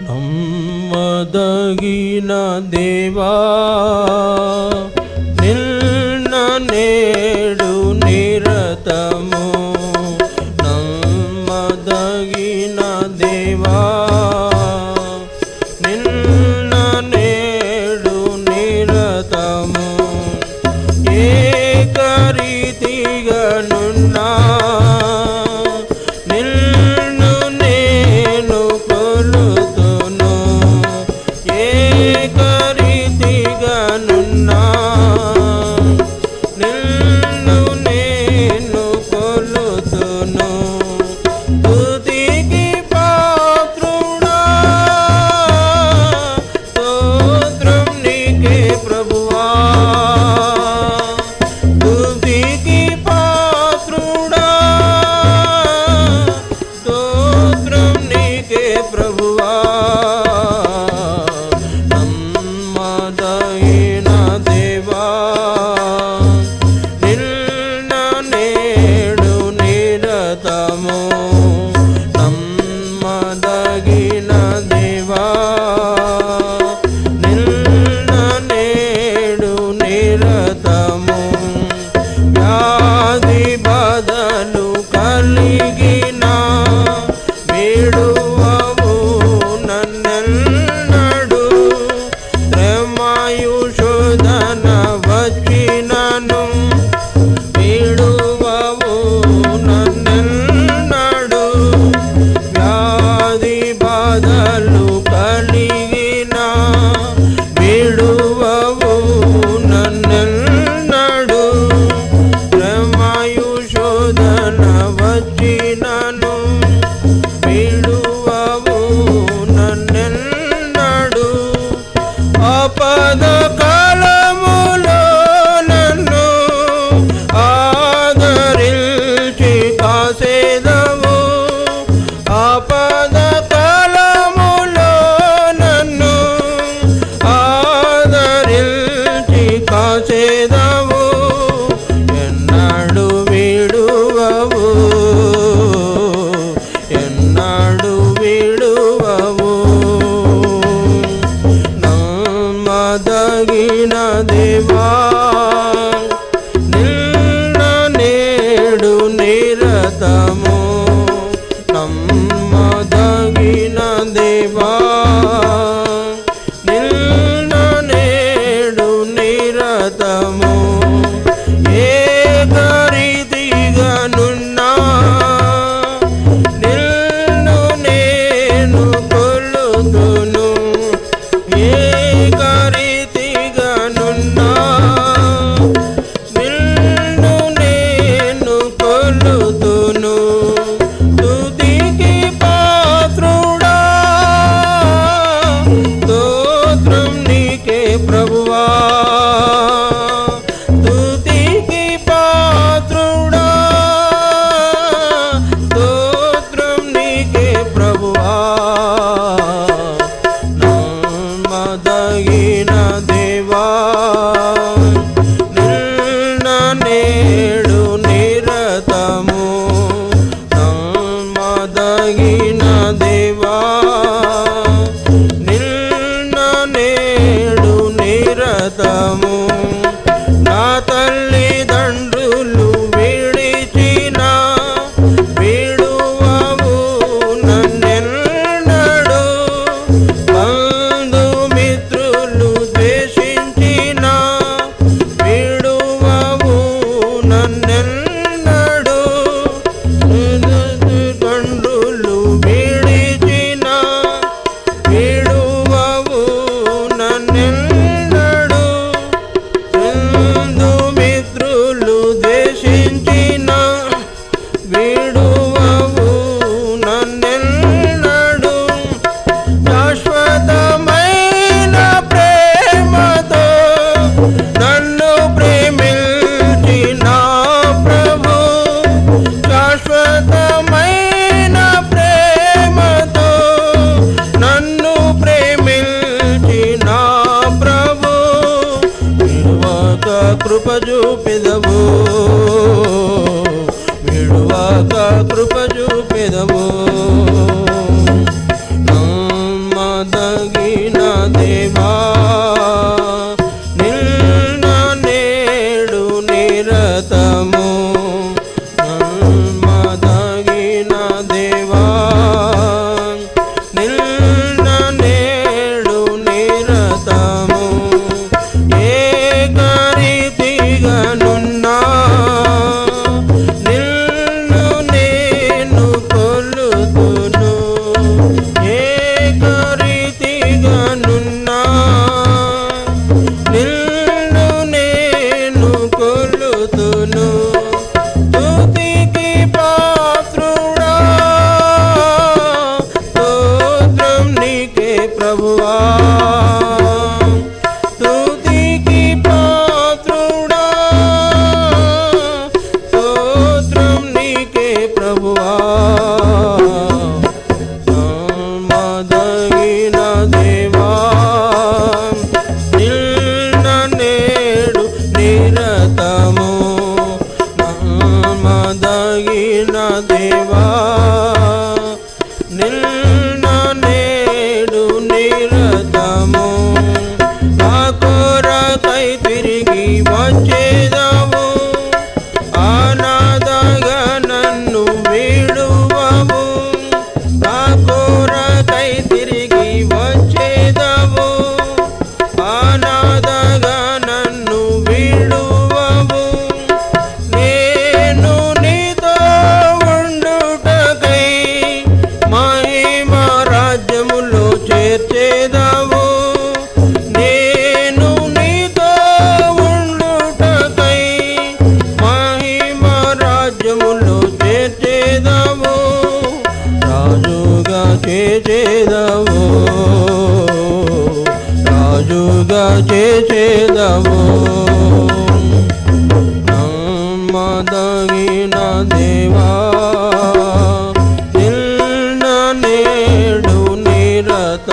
ನಮ್ಮದಗಿನ ದೇವಾ. प्रभुवा చేదము ఎన్నాడు విడువవు ఎన్నాడు విడువవు. నమ్మదగిన దేవా నిన్న నేడు నిరతము. కృప చూపిదవో. విడువాక కృప చూపిదవో. ಸತ